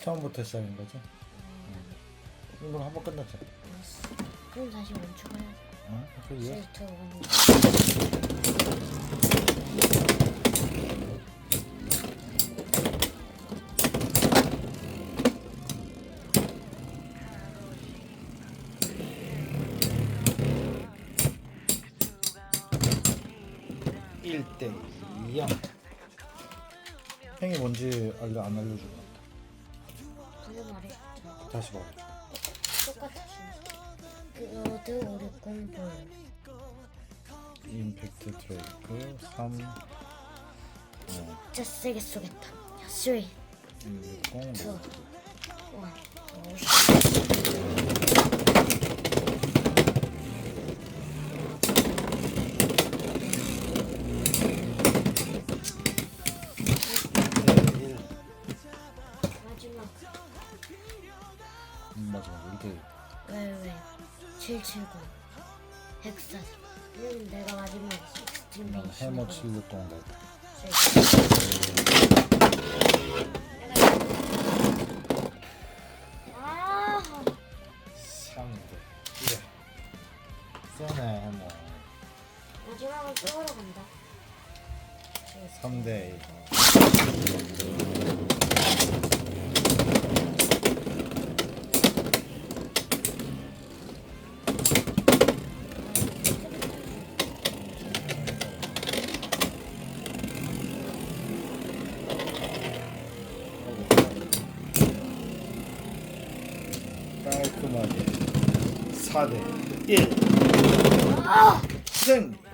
처음부터 시작인 거죠? 이거 한번 끝났죠? 그럼 다시 멈춰봐야지. 어? 그 이해? 스위트 원. 일대 2야. 행이 뭔지 알려 안 알려주고 말해줬잖아. 다시 말해. 똑같아 순서. 그로드 560 볼. 임팩트 드레이크 3 어, 진짜 세게 쏘겠다. 3, 2, 160 1. 마지막. 음, 마지막 1대1 왜, 왜. 779. 헥사. 그럼 내가 마지막 익스트림 난. 해머 760갈 아, 3대 1 세네 해머 마지막은 쪽으로 간다. 3대 1 깔끔하게. 4대 1 승!